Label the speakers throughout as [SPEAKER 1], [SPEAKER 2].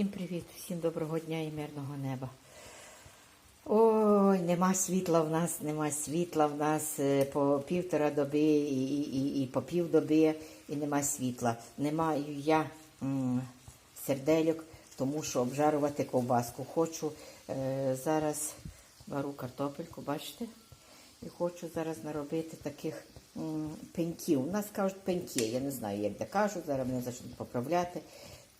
[SPEAKER 1] Всім привіт, всім доброго дня і мирного неба. Ой, нема світла в нас, нема світла в нас е, по півтора доби і, і, і, по півдоби, і нема світла. Не маю я м, сердельок, тому що обжарувати ковбаску. Хочу е, зараз вару картопельку, бачите? І хочу зараз наробити таких м, пеньків. У нас кажуть пеньки, я не знаю, як де кажуть, зараз мене почнуть поправляти.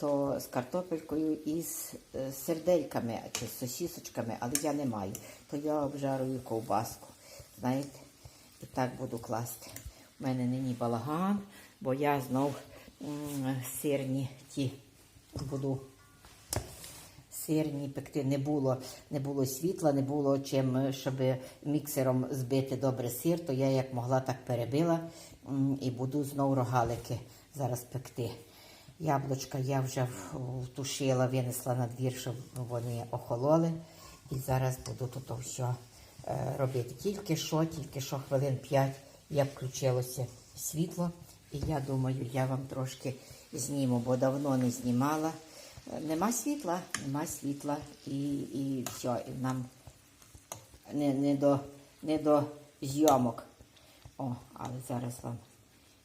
[SPEAKER 1] То з картопелькою і з е, сердельками чи з сосісочками, але я не маю. То я обжарую ковбаску. Знаєте, і так буду класти. У мене нині балаган, бо я знов сирні ті буду сирні пекти не було, не було світла, не було чим, е, щоб міксером збити добре сир, то я як могла, так перебила і буду знов рогалики зараз пекти. Яблучка я вже втушила, винесла на двір, щоб вони охололи. І зараз буду тут все е, робити. Тільки що, тільки що хвилин 5 я включилося світло. І я думаю, я вам трошки зніму, бо давно не знімала. Е, Нема світла, нема світла і, і все, і нам не, не, до, не до зйомок. О, але зараз вам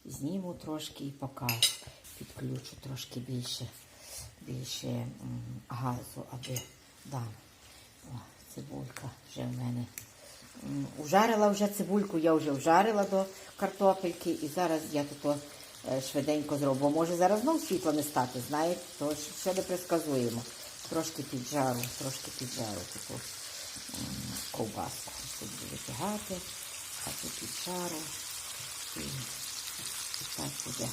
[SPEAKER 1] зніму трошки і покажу. Підключу трошки більше, більше газу, аби дам. О, цибулька вже в мене. Ужарила вже цибульку, я вже вжарила до картопельки і зараз я тут е, швиденько зроблю. Може зараз знов світло не стати, знаєте, то все не предсказуємо. Трошки піджару, трошки піджару таку м, ковбаску. Тут буду витягати, а тут піджару. І, і так буде.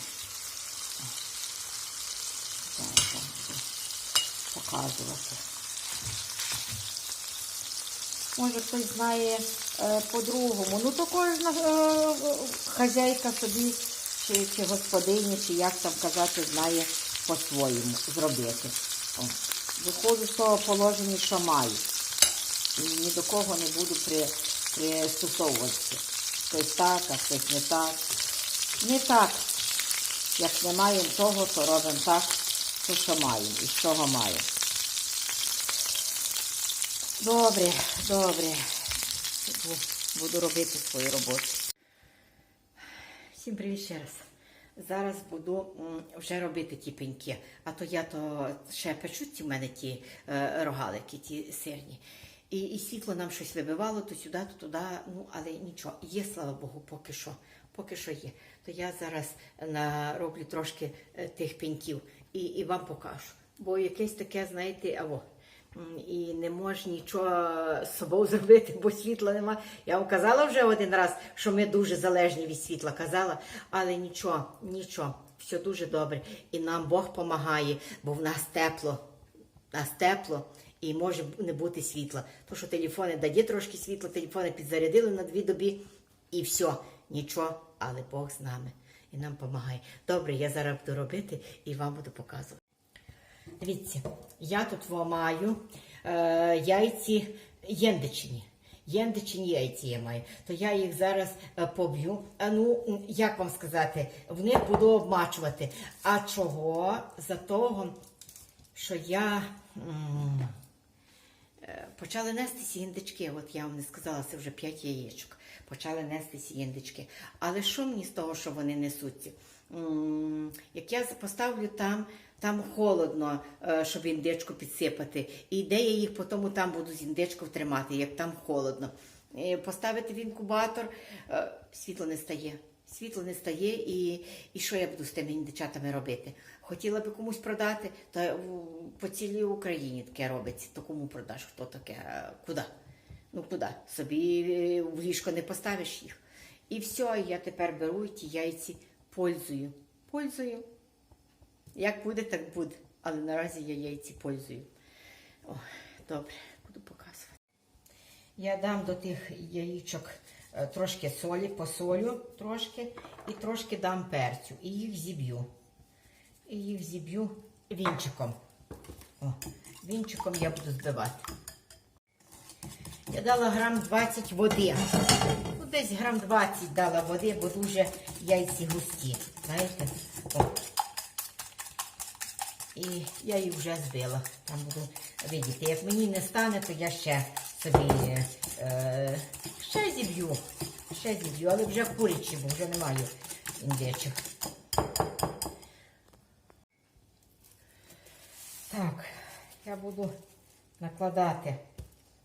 [SPEAKER 1] Зараз вам буду показувати. Може хтось знає е, по-другому. Ну то кожна е, хазяйка собі, чи, чи господиня, чи як там казати, знає по-своєму зробити. О. Виходжу з того положення, що маю. І ні до кого не буду при, пристосовуватися. Хтось так, а хтось не так. Не так. Як не маємо того, то робимо так, то що маємо і з чого маємо. Добре, добре. Буду робити свою роботу. Всім привіт ще раз. Зараз буду вже робити ті пеньки. А то я то ще печу ці в мене ті е, рогалики, ті сирні. І, і світло нам щось вибивало, то сюди, то туди. Ну, але нічого. Є, слава Богу, поки що. Поки що є. То я зараз нароблю трошки е, тих пеньків і, і вам покажу. Бо якесь таке, знаєте, аво. І не можеш нічого з собою зробити, бо світла нема. Я вам казала вже один раз, що ми дуже залежні від світла, казала, але нічого, нічого, все дуже добре. І нам Бог допомагає, бо в нас тепло. В нас тепло і може не бути світла. То, що телефони дає трошки світла, телефони підзарядили на дві добі, і все, нічого, але Бог з нами і нам допомагає. Добре, я зараз буду робити і вам буду показувати. Дивіться, я тут маю е, яйці єндичині. Єндичині яйці я маю. То я їх зараз е, поб'ю. Ну, як вам сказати, в них буду обмачувати. А чого? За того, що я м, е, почали нестися індички. От я вам не сказала, це вже 5 яєчок. Почали нестися індички. Але що мені з того, що вони несуться? Як я поставлю там, там холодно, е, щоб індичку підсипати. І де я їх потім там буду з індичкою тримати, як там холодно. Е, Поставити в інкубатор, е, світло не стає. Світло не стає, і, і що я буду з тими індичатами робити? Хотіла би комусь продати, то по цілій Україні таке робиться. То кому продаш? Хто таке? Куди? Ну куди? Собі в ліжко не поставиш їх. І все, я тепер беру ті яйці пользую. Пользую. Як буде, так буде. Але наразі я яйці пользую. О, добре, буду показувати. Я дам до тих яєчок е, трошки солі, посолю трошки і трошки дам перцю. І їх зіб'ю. І їх зіб'ю вінчиком. О, вінчиком я буду збивати. Я дала грам 20 води. Ну, десь грам 20 дала води, бо дуже яйці густі. Знаєте? І я їх вже збила. Там буду видіти. Як мені не стане, то я ще собі е, ще зіб'ю. Ще зіб'ю, але вже курячі, бо вже не маю індичок. Так, я буду накладати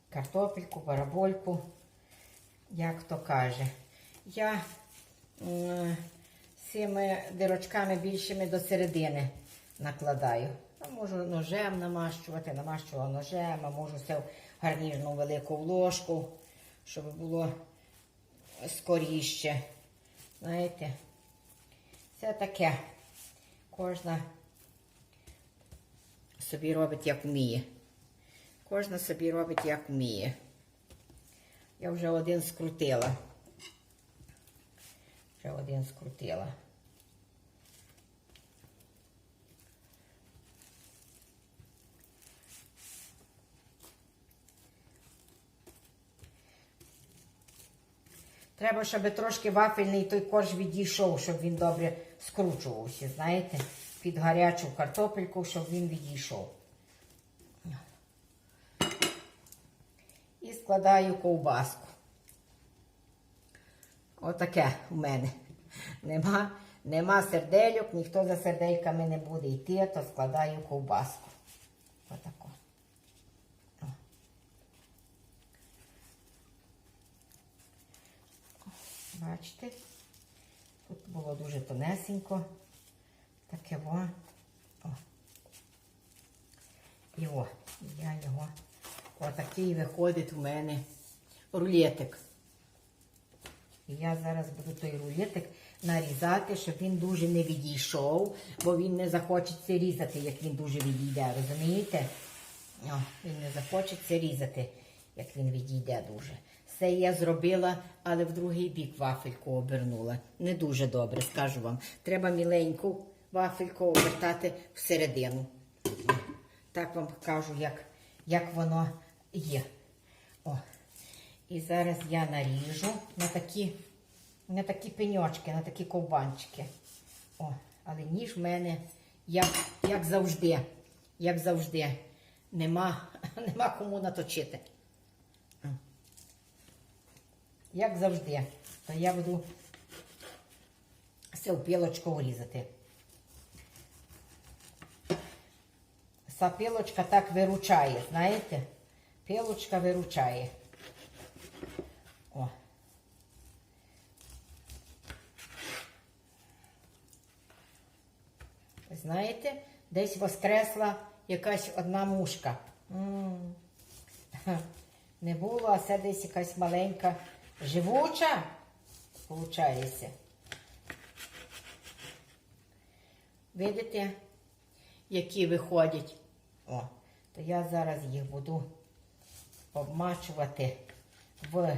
[SPEAKER 1] картопельку, барабольку, як то каже. Я м, цими дирочками більшими до середини накладаю. А можу ножем намащувати, намащувала ножем, а можу все в гарніжну велику ложку, щоб було скоріше. Знаєте, це таке. Кожна собі робить, як вміє. Кожна собі робить, як вміє. Я вже один скрутила. Вже один скрутила. Треба, щоб трошки вафельний той корж відійшов, щоб він добре скручувався, знаєте, під гарячу картопельку, щоб він відійшов. І складаю ковбаску. Отаке у мене. Нема, нема сердельок, ніхто за сердельками не буде йти, то складаю ковбаску. Отако. О. Бачите? Тут було дуже тонесенько. Таке во. О. І о, я його. Отакий виходить у мене рулетик. І я зараз буду той рулетик нарізати, щоб він дуже не відійшов, бо він не захочеться різати, як він дуже відійде, розумієте? О, він не захочеться різати, як він відійде дуже. Це я зробила, але в другий бік вафельку обернула. Не дуже добре, скажу вам. Треба міленьку вафельку обертати всередину. Так вам покажу, як, як воно є. О. І зараз я наріжу на такі, на такі пеньочки, на такі ковбанчики. О, але ніж в мене, як, як завжди, як завжди, нема, нема кому наточити. Як завжди, то я буду все в пілочку різати. Ця пілочка так виручає, знаєте? Пілочка виручає. О. Знаєте, десь воскресла якась одна мушка. М. Не було, а це десь якась маленька живуча, виходить. Видите, які виходять? О, то я зараз їх буду обмачувати в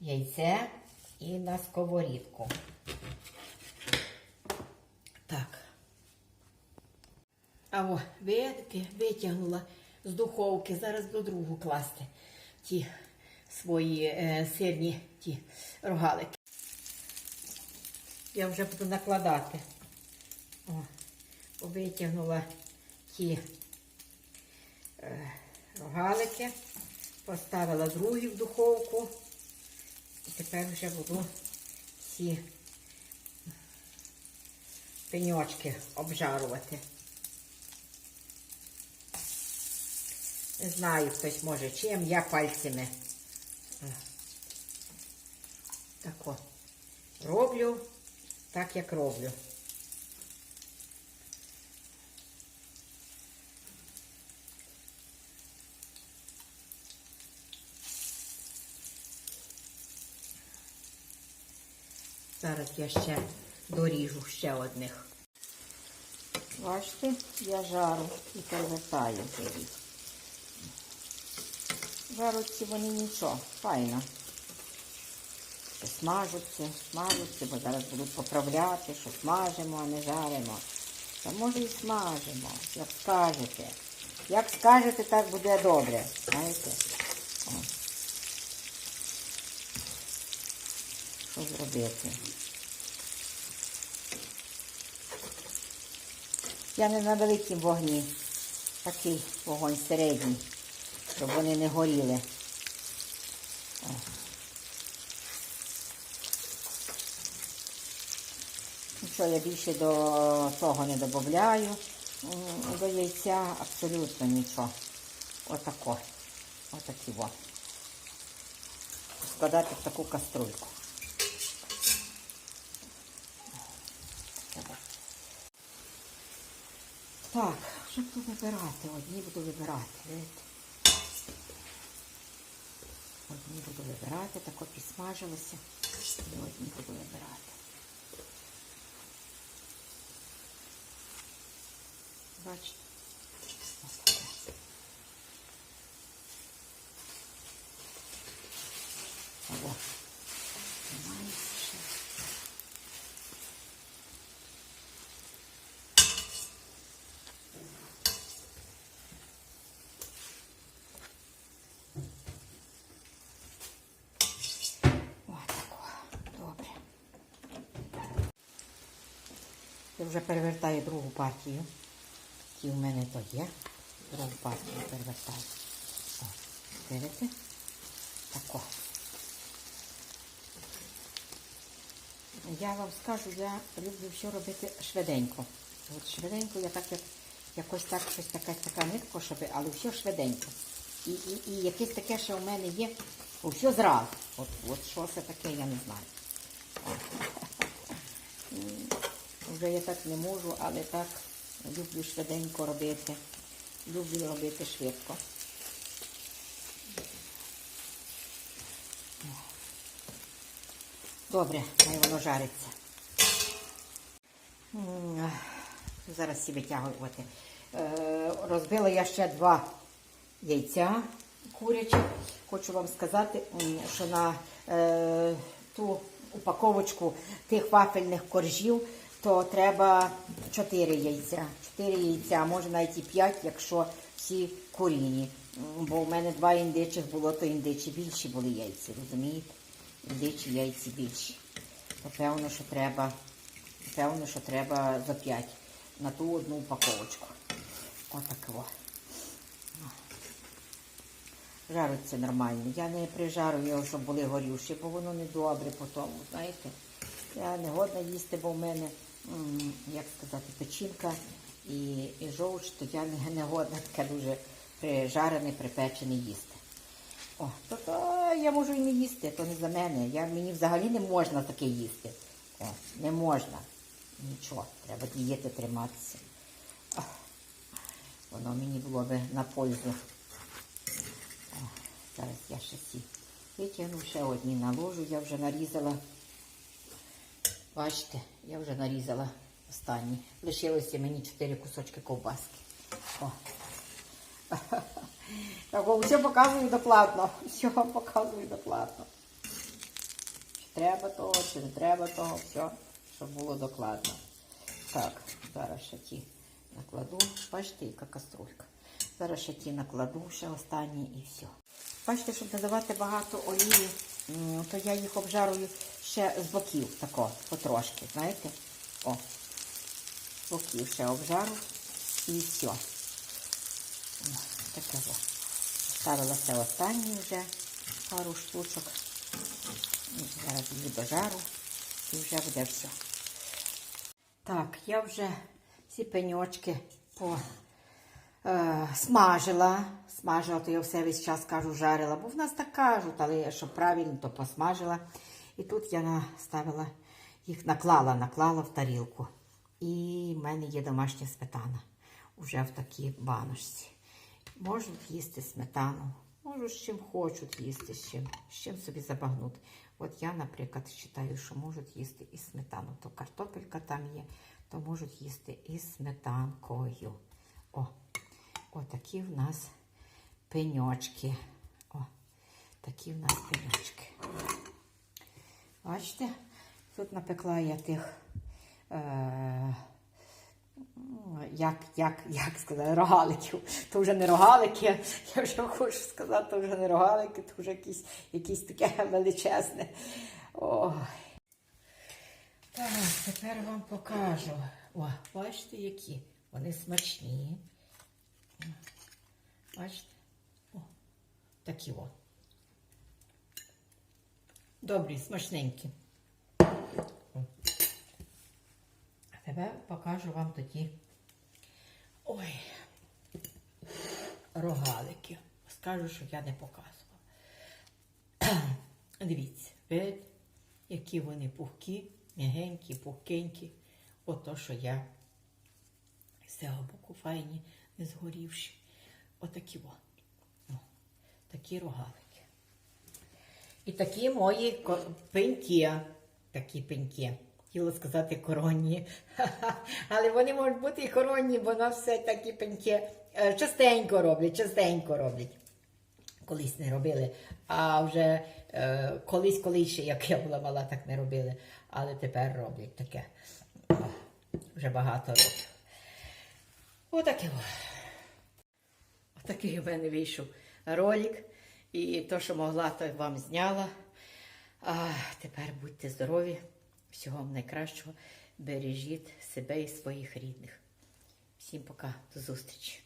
[SPEAKER 1] яйце і на сковорідку. Так. А о, видите, витягнула з духовки. Зараз до другу класти ті свої е, сирні ті рогалики. Я вже буду накладати. О, витягнула ті е, рогалики, поставила другі в духовку. І тепер вже буду ці пеньочки обжарувати. Не знаю, хтось може чим, я пальцями. О. Так о. Роблю так, як роблю. Зараз я ще доріжу ще одних. Бачите, я жару і повертаю тоді. Жаруться вони нічого, файно. Ще смажуться, смажуться, бо зараз будуть поправляти, що смажимо, а не жаримо. Та може і смажимо, як скажете. Як скажете, так буде добре. Знаєте? Що зробити? Я не на великім вогні. Такий вогонь середній, щоб вони не горіли. Нічого я більше до того не додаю. До яйця абсолютно нічого. Отако. Отакі во. Складати в таку каструльку. Так, що буду вибирати? Одні буду вибирати. Одні буду вибирати, тако підсмажилося. І одні буду вибирати. Бачите? Отаке. Ого. Немає ще. Отако. Добре. Я вже перевертаю другу партію. В мене то є. Партію перевертаю. О, дивите? Тако. Я вам скажу, я люблю все робити швиденько. От швиденько я так як якось так щось таке така нитка, щоб, але все швиденько. І, і, і якесь таке, що в мене є, все зразу. От, от що це таке, я не знаю. Вже я так не можу, але так люблю швиденько робити. Люблю робити швидко. Добре, хай воно жариться. Зараз всі витягувати. Е, Розбила я ще два яйця курячих. Хочу вам сказати, що на е, ту упаковочку тих вафельних коржів, то треба 4 яйця. 4 яйця, може навіть і 5, якщо всі куріні. М, Бо в мене два індичих було, то індичі більші були яйці, розумієте? Індичі яйці більші. То певно, що треба, певно, що треба за 5 на ту одну упаковочку. Отако. Жариться нормально. Я не прижарую його, щоб були горючі, бо воно не добре по тому, знаєте. Я не годна їсти, бо в мене, як сказати, печінка і, і жовч, то я не, годна таке дуже прижарене, припечене їсти. О, то, то я можу і не їсти, то не за мене. Я, мені взагалі не можна таке їсти. О, не можна. Нічого, треба дієти триматися. Ах, Воно мені було би на пользу. О, зараз я ще ці витягну, ще одні наложу, я вже нарізала. Бачите, я вже нарізала останні. Лишилося мені 4 кусочки ковбаски. О. Так, все показую докладно. Все показую докладно. Чи треба того, чи не треба того, все, щоб було докладно. Так, зараз ще ті накладу. Бачите, яка каструлька. Зараз ще ті накладу, ще останні і все. Бачите, щоб додавати багато олії, то я їх обжарую ще з боків, тако, потрошки, знаєте? О, з боків ще обжару і все. Таке во. Ставила це останні вже пару штучок. Зараз її дожару і вже буде все. Так, я вже ці пеньочки по, е, смажила. Смажила, то я все весь час кажу, жарила, бо в нас так кажуть, але щоб правильно, то посмажила. І тут я наставила їх, наклала, наклала в тарілку. І в мене є домашня сметана уже в такій баночці. Можуть їсти сметану, можуть з чим хочуть їсти, з чим, з чим собі забагнуть. От я, наприклад, вважаю, що можуть їсти і сметану. То картопелька там є, то можуть їсти і сметанкою. О, отакі в нас пеньочки. О, такі в нас пеньочки. Бачите, тут напекла я тих. Е- як, як, як сказати, рогаликів. То вже не рогалики, я вже хочу сказати, то вже не рогалики, то вже якісь, якісь таке величезне. Ой. Так, тепер вам покажу. О, бачите, які? Вони смачні. Бачите? О, такі о. Добрі, смачненькі. А тепер покажу вам тоді. Ой, рогалики. Скажу, що я не показувала. Дивіться, видите, які вони пухкі, м'ягенькі, пухкенькі. Ото, що я з цього боку файні, не згорівші. Отакі о. О, такі рогалики. І такі мої пеньки. Такі пеньки. Хотіла сказати коронні. Але вони можуть бути і коронні, бо на все такі пеньки е, частенько роблять, частенько роблять. Колись не робили, а вже е, колись, колись ще, як я була мала, так не робили. Але тепер роблять таке. Вже багато років. Отаке. Отакий у мене вийшов ролик. І то, що могла, то вам зняла. А тепер будьте здорові, всього вам найкращого. Бережіть себе і своїх рідних. Всім пока, до зустрічі.